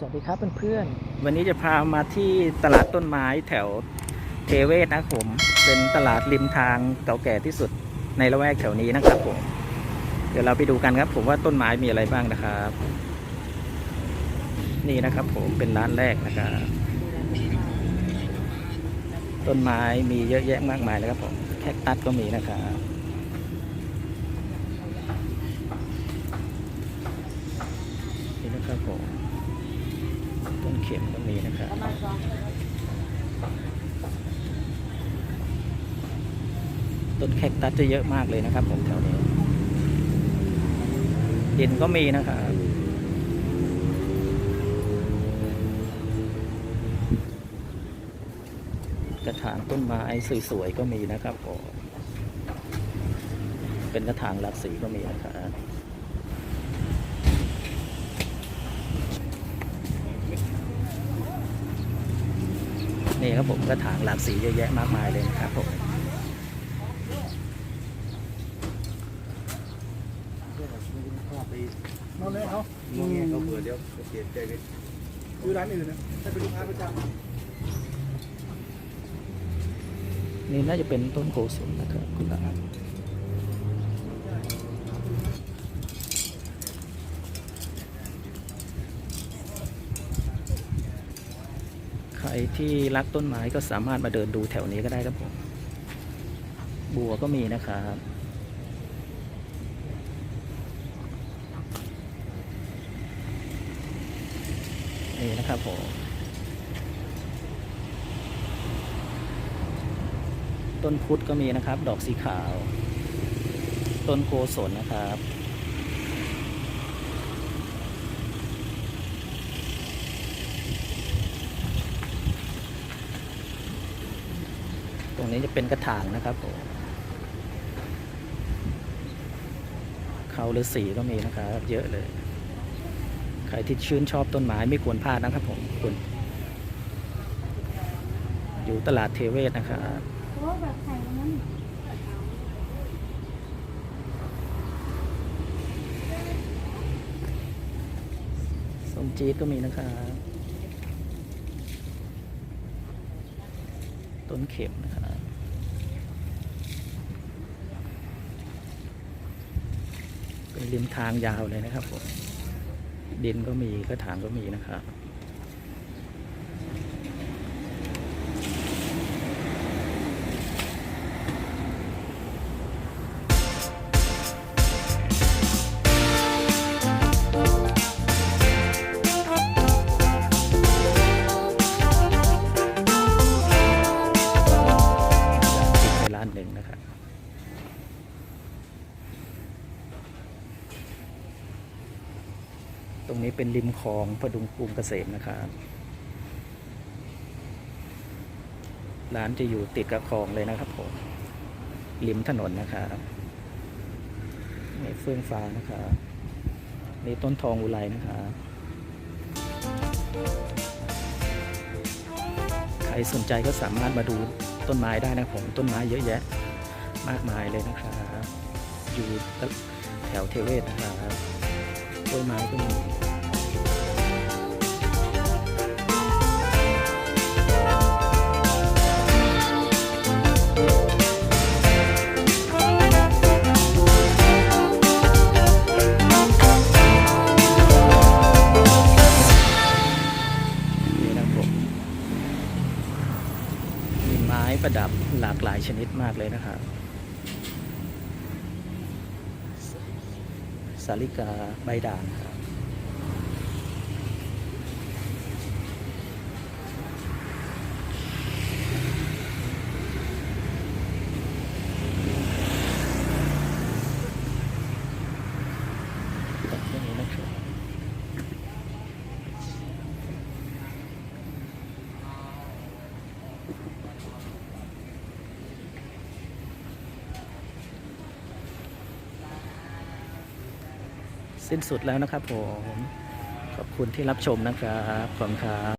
สวัสดีครับเพื่อนๆ วันนี้จะพามาที่ตลาดต้นไม้แถวเทเวศนะครับผม เป็นตลาดริมทางเก่าแก่ที่สุดในละแวกแถวนี้นะครับผม เดี๋ยวเราไปดูกันครับ ผมว่าต้นไม้มีอะไรบ้างนะครับ นี่นะครับผมเป็นร้านแรกนะครับ ต้นไม้มีเยอะแยะมากมายเลยครับผม แคคตัสก็มีนะครับ นี่นะครับผม ต้นเข็มก็มีนะครับต้นแคคตัสจะเยอะมากเลยนะครับ ผมแถวนี้ดินก็มีนะครับกระถางต้นไม้สวยๆก็มีนะครับผมเป็นกระถางหลากสีก็มีนะครับ นี่ครับผมกระถางหลากสีเยอะแยะมากมายเลยนะครับผมนอนเลยเขามองเงี้ยเขาเผื่อเดี๋ยวเสียใจไปดูร้านอื่นนะถ้าเป็นลูกค้าประจนี่น่าจะเป็นต้นโกศลนะครับคุณตา รที่รักต้นไม้ก็สามารถมาเดินดูแถวนี้ก็ได้ครับผม บัวก็มีนะครับนี่นะครับผมต้นพุทธก็มีนะครับ ดอกสีขาว ต้นโกศลนะครับ ตรงนี้จะเป็นกระถางนะครับผมเขาฤาษีก็มีนะครับ เยอะเลย ใครที่ชื่นชอบต้นไม้ไม่ควรพลาดนะครับผมควรอยู่ตลาดเทเวศนะครับโอ้แบบใส่นั้นส้มจี๊ดก็มีนะครับ ต้นเข็มนะครับเป็นริมทางยาวเลยนะครับผมดินก็มีกระถางก็มีนะครับ ตรงนี้เป็นริมคลองพดุงกรุงเกษมนะครับ ร้านจะอยู่ติดกับคลองเลยนะครับผม ริมถนนนะครับนี่เฟื่องฟ้านะครับนี่ต้นทองอุไรนะครับใครสนใจก็สามารถมาดูต้นไม้ได้นะผมต้นไม้เยอะแยะ มากมายเลยนะครับ อยู่แถวเทเวศนะครับ ต้นไม้ก็มีนี่นะครับผมมีไม้ประดับหลากหลายชนิดมากเลยนะครับ สาลิกาใบด่างครับแบบนี้นะครับ สิ้นสุดแล้วนะครับผม ขอบคุณที่รับชมนะครับ ขอบคุณครับ